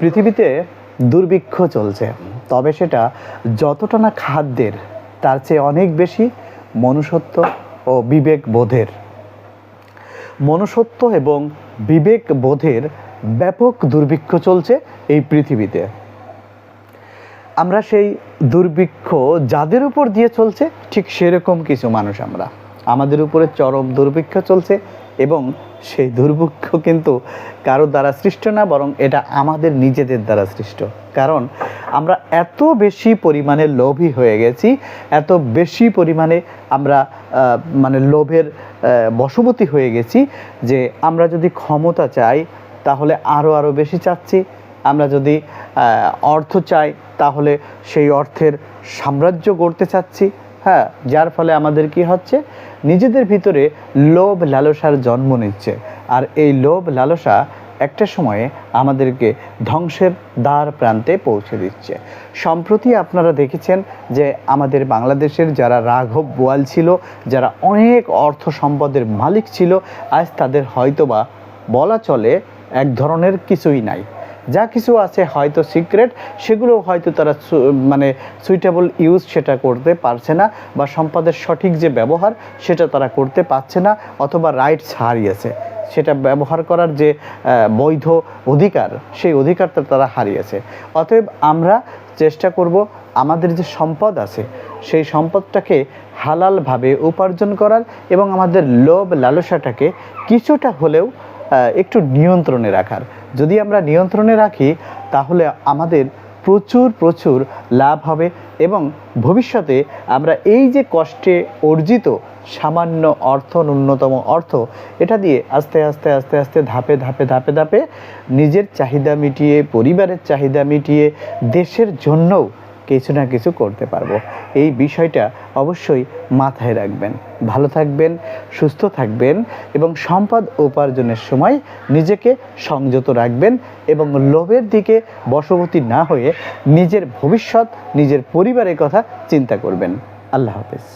পৃথিবীতে দুর্ভিক্ষ চলছে। তবে সেটা যতটা না খাদ্যের, তার চেয়ে অনেক বেশি মনুষ্যত্ব ও বিবেক বোধের মনুষ্যত্ব এবং বিবেক বোধের ব্যাপক দুর্ভিক্ষ চলছে এই পৃথিবীতে। আমরা সেই দুর্ভিক্ষ যাদের উপর দিয়ে চলছে, ঠিক সেরকম কিছু মানুষ আমরা। আমাদের উপরে চরম দুর্ভিক্ষ চলছে এবং সেই দুর্ভিক্ষ কিন্তু কারও দ্বারা সৃষ্ট না বরং এটা আমাদের নিজেদের দ্বারা সৃষ্ট। কারণ আমরা এত বেশি পরিমাণে লোভী হয়ে গেছি এত বেশি পরিমাণে আমরা মানে লোভের আহ, বশবর্তী হয়ে গেছি যে আমরা যদি ক্ষমতা চাই তাহলে আরও আরও বেশি চাচ্ছি। আমরা যদি অর্থ চাই তাহলে সেই অর্থের সাম্রাজ্য গড়তে চাচ্ছি। হ্যাঁ যার ফলে আমাদের কি হচ্ছে? নিজেদের ভিতরে লোভ লালসার জন্ম নিচ্ছে। আর এই লোভ লালসা একটা সময়ে আমাদেরকে ধ্বংসের দ্বার প্রান্তে পৌঁছে দিচ্ছে। সম্প্রতি আপনারা দেখেছেন যে আমাদের বাংলাদেশের যারা রাঘব বোয়াল ছিল, যারা অনেক অর্থ সম্পদের মালিক ছিল, আজ তাদের হয়তোবা বলা চলে এক ধরনের কিছুই নাই। যা কিছু আছে হয়তো সিক্রেট সেগুলো হয়তো তারা মানে সুইটেবল ইউজ সেটা করতে পারছে না বা সম্পদের সঠিক যে ব্যবহার সেটা তারা করতে পারছে না অথবা রাইটস হারিয়েছে। সেটা ব্যবহার করার যে বৈধ অধিকার, সেই অধিকারটা তারা হারিয়েছে। অতএব আমরা চেষ্টা করব আমাদের যে সম্পদ আছে, সেই সম্পদটাকে হালালভাবে উপার্জন করার এবং আমাদের লোভ লালসাটাকে কিছুটা হলেও একটু নিয়ন্ত্রণে রাখার। যদি আমরা নিয়ন্ত্রণে রাখি, তাহলে আমাদের প্রচুর প্রচুর লাভ হবে এবং ভবিষ্যতে আমরা এই যে কষ্টে অর্জিত সামান্য অর্থ, ন্যূনতম অর্থ, এটা দিয়ে আস্তে আস্তে আস্তে আস্তে ধাপে ধাপে ধাপে ধাপে নিজের চাহিদা মিটিয়ে, পরিবারের চাহিদা মিটিয়ে, দেশের জন্যও কিছু না কিছু করতে পারব। এই বিষয়টা অবশ্যই মাথায় রাখবেন। ভালো থাকবেন, সুস্থ থাকবেন এবং সম্পদ উপার্জনের সময় নিজেকে সংযত রাখবেন এবং লোভের দিকে বশবর্তী না হয়ে নিজের ভবিষ্যৎ, নিজের পরিবারের কথা চিন্তা করবেন। আল্লাহ হাফেজ।